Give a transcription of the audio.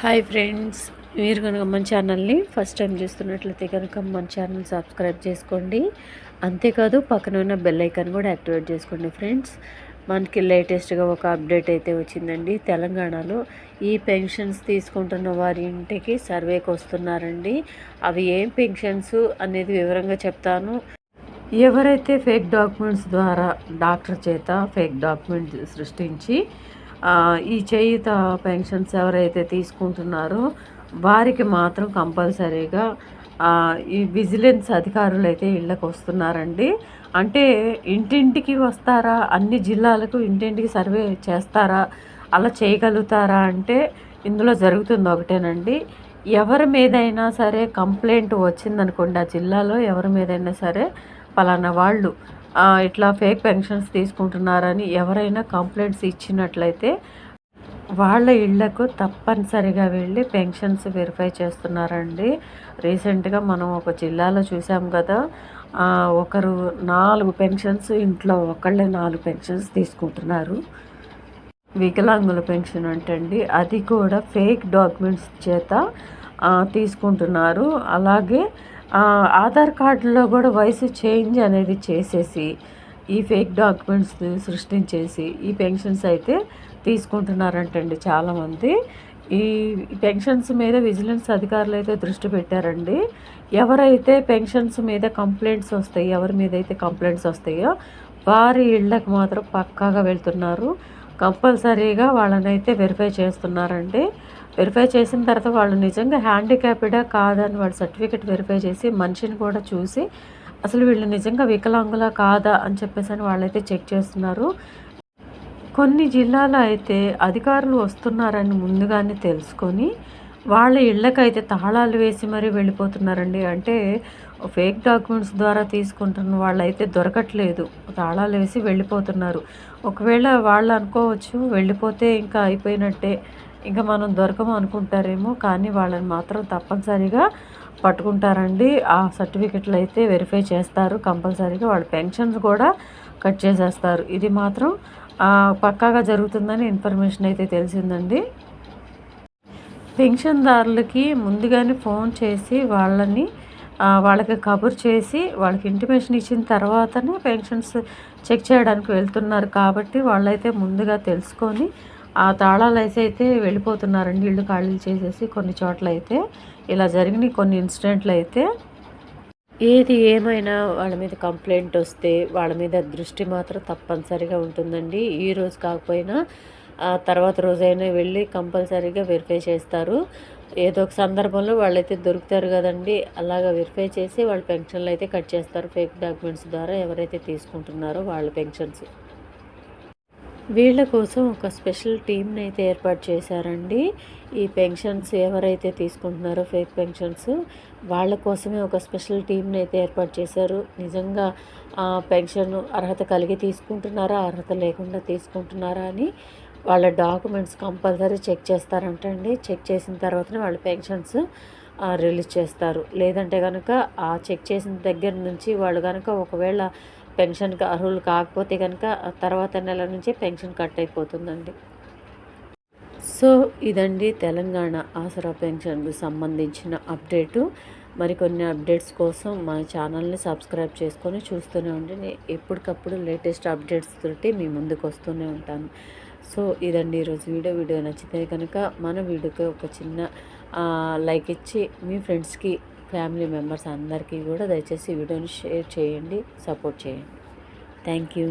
Hi friends మీరు కనుక మన ఛానల్ని ఫస్ట్ టైం చూస్తున్నట్లయితే కనుక మన ఛానల్ సబ్స్క్రైబ్ చేసుకోండి. అంతేకాదు పక్కన ఉన్న బెల్ ఐకాన్ కూడా యాక్టివేట్ చేసుకోండి ఫ్రెండ్స్. మనకి లేటెస్ట్గా ఒక అప్డేట్ అయితే వచ్చిందండి. తెలంగాణలో ఈ పెన్షన్స్ తీసుకుంటున్న వారి ఇంటికి సర్వేకి వస్తున్నారండి అవి ఏం పెన్షన్స్ అనేది వివరంగా చెప్తాను. ఎవరైతే ఫేక్ డాక్యుమెంట్స్ ద్వారా డాక్టర్ చేత ఫేక్ డాక్యుమెంట్ సృష్టించి ఈ చేయుత పెన్షన్స్ ఎవరైతే తీసుకుంటున్నారో వారికి మాత్రం కంపల్సరీగా ఈ విజిలెన్స్ అధికారులు అయితే ఇళ్ళకి వస్తున్నారండి. అంటే ఇంటింటికి వస్తారా? అన్ని జిల్లాలకు ఇంటింటికి సర్వే చేస్తారా? అలా చేయగలుగుతారా అంటే ఇందులో జరుగుతుంది ఒకటేనండి. ఎవరి మీదైనా సరే కంప్లైంట్ వచ్చిందనుకోండి ఆ జిల్లాలో ఎవరి మీదైనా సరే పలానా వాళ్ళు ఇట్లా ఫేక్ పెన్షన్స్ తీసుకుంటున్నారని ఎవరైనా కంప్లైంట్స్ ఇచ్చినట్లయితే వాళ్ళ ఇళ్ళకు తప్పనిసరిగా వెళ్ళి పెన్షన్స్ వెరిఫై చేస్తున్నారండి. రీసెంట్గా మనం ఒక జిల్లాలో చూసాం కదా ఒకరు నాలుగు పెన్షన్స్ ఇంట్లో ఒకళ్ళే నాలుగు పెన్షన్స్ తీసుకుంటున్నారు. వికలాంగుల పెన్షన్ అంటండి అది కూడా ఫేక్ డాక్యుమెంట్స్ చేత తీసుకుంటున్నారు. అలాగే ఆధార్ కార్డులో కూడా వయసు చేంజ్ అనేది చేసేసి ఈ ఫేక్ డాక్యుమెంట్స్ సృష్టించేసి ఈ పెన్షన్స్ అయితే తీసుకుంటున్నారంటండి చాలామంది. ఈ పెన్షన్స్ మీద విజిలెన్స్ అధికారులు అయితే దృష్టి పెట్టారండి. ఎవరైతే పెన్షన్స్ మీద కంప్లైంట్స్ వస్తాయి ఎవరి మీద అయితే కంప్లైంట్స్ వస్తాయో వారి ఇళ్ళకు మాత్రం పక్కాగా వెళ్తున్నారు. కంపల్సరీగా వాళ్ళనైతే వెరిఫై చేస్తున్నారండి. వెరిఫై చేసిన తర్వాత వాళ్ళు నిజంగా హ్యాండిక్యాప్డా కాదని వాళ్ళు సర్టిఫికెట్ వెరిఫై చేసి మనిషిని కూడా చూసి అసలు వీళ్ళు నిజంగా వికలాంగులా కాదా అని చెప్పేసి అని వాళ్ళైతే చెక్ చేస్తున్నారు. కొన్ని జిల్లాలో అయితే అధికారులు వస్తున్నారని ముందుగానే తెలుసుకొని వాళ్ళ ఇళ్ళకైతే తాళాలు వేసి మరీ వెళ్ళిపోతున్నారండి. అంటే ఫేక్ డాక్యుమెంట్స్ ద్వారా తీసుకుంటున్న వాళ్ళైతే దొరకట్లేదు. తాళాలు వేసి వెళ్ళిపోతున్నారు. ఒకవేళ వాళ్ళు అనుకోవచ్చు వెళ్ళిపోతే ఇంకా అయిపోయినట్టే ఇంకా మనం దొరకము అనుకుంటారేమో కానీ వాళ్ళని మాత్రం తప్పనిసరిగా పట్టుకుంటారండి. ఆ సర్టిఫికెట్లు అయితే వెరిఫై చేస్తారు. కంపల్సరీగా వాళ్ళ పెన్షన్స్ కూడా కట్ చేసేస్తారు. ఇది మాత్రం పక్కాగా జరుగుతుందని ఇన్ఫర్మేషన్ అయితే తెలిసిందండి. పెన్షన్దారులకి ముందుగానే ఫోన్ చేసి వాళ్ళని వాళ్ళకి కబుర్ చేసి వాళ్ళకి ఇంటిమేషన్ ఇచ్చిన తర్వాతనే పెన్షన్స్ చెక్ చేయడానికి వెళ్తున్నారు. కాబట్టి వాళ్ళైతే ముందుగా తెలుసుకొని ఆ తాళాలు వేసి అయితే వెళ్ళిపోతున్నారండి. ఇళ్ళు ఖాళీ చేసేసి కొన్ని చోట్ల అయితే ఇలా జరిగిన కొన్ని ఇన్సిడెంట్లు అయితే ఏది ఏమైనా వాళ్ళ మీద కంప్లైంట్ వస్తే వాళ్ళ మీద దృష్టి మాత్రం తప్పనిసరిగా ఉంటుందండి. ఈ రోజు కాకపోయినా తర్వాత రోజైనా వెళ్ళి కంపల్సరీగా వెరిఫై చేస్తారు. ఏదో ఒక సందర్భంలో వాళ్ళైతే దొరుకుతారు కదండి. అలాగా వెరిఫై చేసి వాళ్ళ పెన్షన్లు అయితే కట్ చేస్తారు. ఫేక్ డాక్యుమెంట్స్ ద్వారా ఎవరైతే తీసుకుంటున్నారో వాళ్ళ పెన్షన్స్. వీళ్ళ కోసం ఒక స్పెషల్ టీంని అయితే ఏర్పాటు చేశారండి. ఈ పెన్షన్స్ ఎవరైతే తీసుకుంటున్నారో ఫేక్ పెన్షన్స్ వాళ్ళ కోసమే ఒక స్పెషల్ టీంని అయితే ఏర్పాటు చేశారు. నిజంగా పెన్షన్ అర్హత కలిగి తీసుకుంటున్నారా అర్హత లేకుండా తీసుకుంటున్నారా అని వాళ్ళ డాక్యుమెంట్స్ కంపల్సరీ చెక్ చేస్తారంటండి చెక్ చేసిన తర్వాతనే వాళ్ళ పెన్షన్స్ రిలీజ్ చేస్తారు. లేదంటే కనుక ఆ చెక్ చేసిన దగ్గర నుంచి వాళ్ళు కనుక ఒకవేళ పెన్షన్కి అర్హులు కాకపోతే కనుక తర్వాత నెల నుంచే పెన్షన్ కట్ అయిపోతుందండి. సో ఇదండి తెలంగాణ ఆసరా పెన్షన్కు సంబంధించిన అప్డేటు. మరికొన్ని అప్డేట్స్ కోసం మా ఛానల్ని సబ్స్క్రైబ్ చేసుకొని చూస్తూనే ఉండి ఎప్పటికప్పుడు లేటెస్ట్ అప్డేట్స్ తోటి మీ ముందుకు వస్తూనే ఉంటాను. సో ఇదండి ఈరోజు వీడియో. వీడియో నచ్చితే కనుక మన వీడియోకి ఒక చిన్న లైక్ ఇచ్చి మీ ఫ్రెండ్స్కి ఫ్యామిలీ మెంబర్స్ అందరికీ కూడా దయచేసి వీడియోని షేర్ చేయండి సపోర్ట్ చేయండి. Thank you.